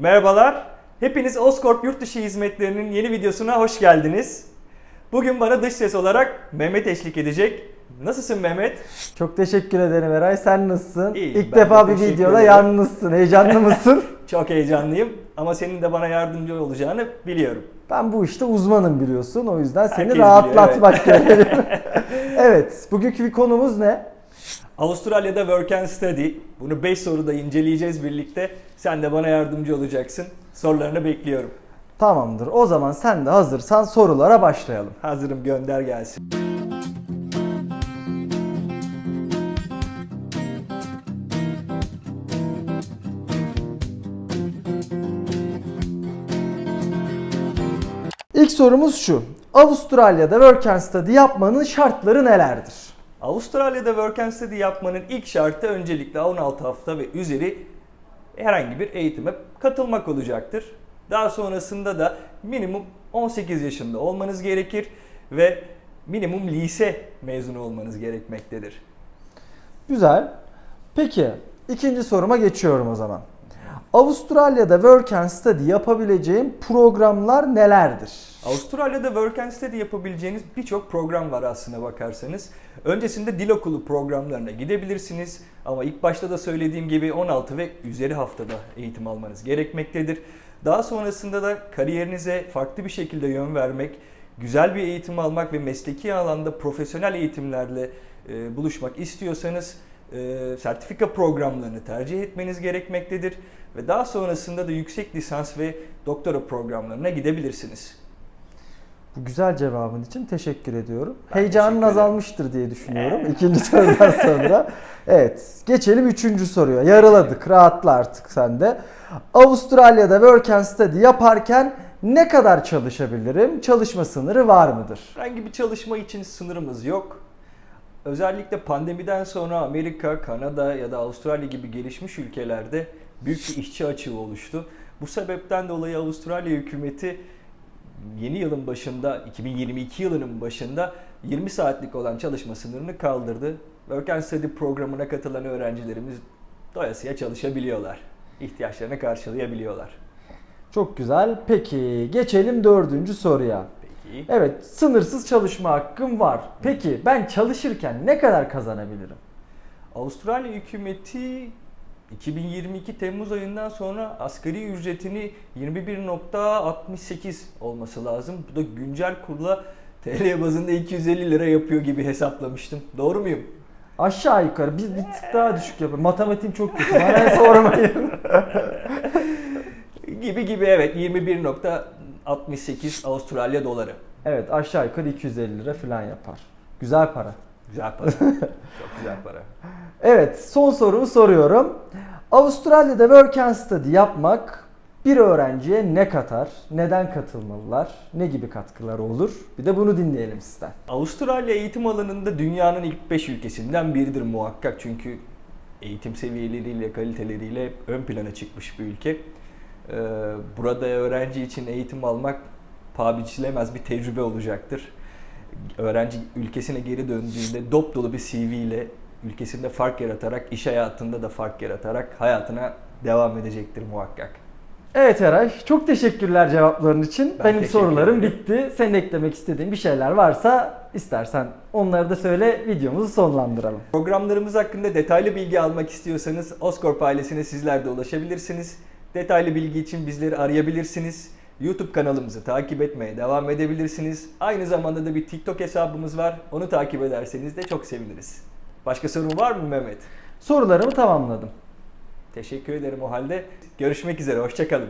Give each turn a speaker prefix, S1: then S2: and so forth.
S1: Merhabalar. Hepiniz Oscorp Yurtdışı Hizmetlerinin yeni videosuna hoş geldiniz. Bugün bana dış ses olarak Mehmet eşlik edecek. Nasılsın Mehmet?
S2: Çok teşekkür ederim Eray. Sen nasılsın?
S1: İyi,
S2: İlk
S1: ben
S2: defa
S1: de
S2: bir
S1: teşekkür
S2: videoda
S1: ederim.
S2: yalnızsın. Heyecanlı mısın?
S1: Çok heyecanlıyım ama senin de bana yardımcı olacağını biliyorum.
S2: ben bu işte uzmanım biliyorsun. O yüzden seni
S1: Herkes
S2: rahatlatmak gerekiyor. evet. Bugünkü bir konumuz ne?
S1: Avustralya'da Work and Study. Bunu 5 soruda inceleyeceğiz birlikte. Sen de bana yardımcı olacaksın. Sorularını bekliyorum.
S2: Tamamdır. O zaman sen de hazırsan sorulara başlayalım.
S1: Hazırım gönder gelsin.
S2: İlk sorumuz şu. Avustralya'da Work and Study yapmanın şartları nelerdir?
S1: Avustralya'da Work and Study yapmanın ilk şartı öncelikle 16 hafta ve üzeri herhangi bir eğitime katılmak olacaktır. Daha sonrasında da minimum 18 yaşında olmanız gerekir ve minimum lise mezunu olmanız gerekmektedir.
S2: Güzel. Peki ikinci soruma geçiyorum o zaman. Avustralya'da Work and Study yapabileceğim programlar nelerdir?
S1: Avustralya'da Work and Study yapabileceğiniz birçok program var aslına bakarsanız. Öncesinde dil okulu programlarına gidebilirsiniz ama ilk başta da söylediğim gibi 16 ve üzeri haftada eğitim almanız gerekmektedir. Daha sonrasında da kariyerinize farklı bir şekilde yön vermek, güzel bir eğitim almak ve mesleki alanda profesyonel eğitimlerle e, buluşmak istiyorsanız e, sertifika programlarını tercih etmeniz gerekmektedir ve daha sonrasında da yüksek lisans ve doktora programlarına gidebilirsiniz.
S2: Bu güzel cevabın için teşekkür ediyorum.
S1: Ben
S2: Heyecanın
S1: teşekkür
S2: azalmıştır diye düşünüyorum ikinci sorudan sonra. Evet, geçelim üçüncü soruya. Yarıladık, rahatla artık sen de. Avustralya'da Work and Study yaparken ne kadar çalışabilirim? Çalışma sınırı var mıdır?
S1: Herhangi bir çalışma için sınırımız yok. Özellikle pandemiden sonra Amerika, Kanada ya da Avustralya gibi gelişmiş ülkelerde büyük bir işçi açığı oluştu. Bu sebepten dolayı Avustralya hükümeti yeni yılın başında, 2022 yılının başında 20 saatlik olan çalışma sınırını kaldırdı. Work and Study programına katılan öğrencilerimiz doyasıya çalışabiliyorlar. İhtiyaçlarını karşılayabiliyorlar.
S2: Çok güzel. Peki geçelim dördüncü soruya.
S1: Peki.
S2: Evet, sınırsız çalışma hakkım var. Peki ben çalışırken ne kadar kazanabilirim?
S1: Avustralya hükümeti 2022 Temmuz ayından sonra asgari ücretini 21.68 olması lazım. Bu da güncel kurla TL bazında 250 lira yapıyor gibi hesaplamıştım. Doğru muyum?
S2: Aşağı yukarı bir, bir tık daha düşük yapıyorum. Matematiğim çok kötü. Bana sormayın.
S1: Gibi gibi evet 21.68 Avustralya doları.
S2: Evet aşağı yukarı 250 lira falan yapar. Güzel para.
S1: Güzel para. Çok güzel para.
S2: Evet son sorumu soruyorum. Avustralya'da Work and Study yapmak bir öğrenciye ne katar? Neden katılmalılar? Ne gibi katkıları olur? Bir de bunu dinleyelim sizden.
S1: Avustralya eğitim alanında dünyanın ilk 5 ülkesinden biridir muhakkak. Çünkü eğitim seviyeleriyle, kaliteleriyle ön plana çıkmış bir ülke. Ee, Burada öğrenci için eğitim almak paha biçilemez bir tecrübe olacaktır. Öğrenci ülkesine geri döndüğünde dop dolu bir CV ile ülkesinde fark yaratarak, iş hayatında da fark yaratarak hayatına devam edecektir muhakkak.
S2: Evet Eray, çok teşekkürler cevapların için.
S1: Ben
S2: Benim sorularım
S1: ederim.
S2: bitti. Senin eklemek istediğin bir şeyler varsa istersen onları da söyle, videomuzu sonlandıralım.
S1: Programlarımız hakkında detaylı bilgi almak istiyorsanız Oscorp ailesine sizler de ulaşabilirsiniz. Detaylı bilgi için bizleri arayabilirsiniz. YouTube kanalımızı takip etmeye devam edebilirsiniz. Aynı zamanda da bir TikTok hesabımız var. Onu takip ederseniz de çok seviniriz. Başka sorun var mı Mehmet?
S2: Sorularımı tamamladım.
S1: Teşekkür ederim o halde. Görüşmek üzere, hoşçakalın.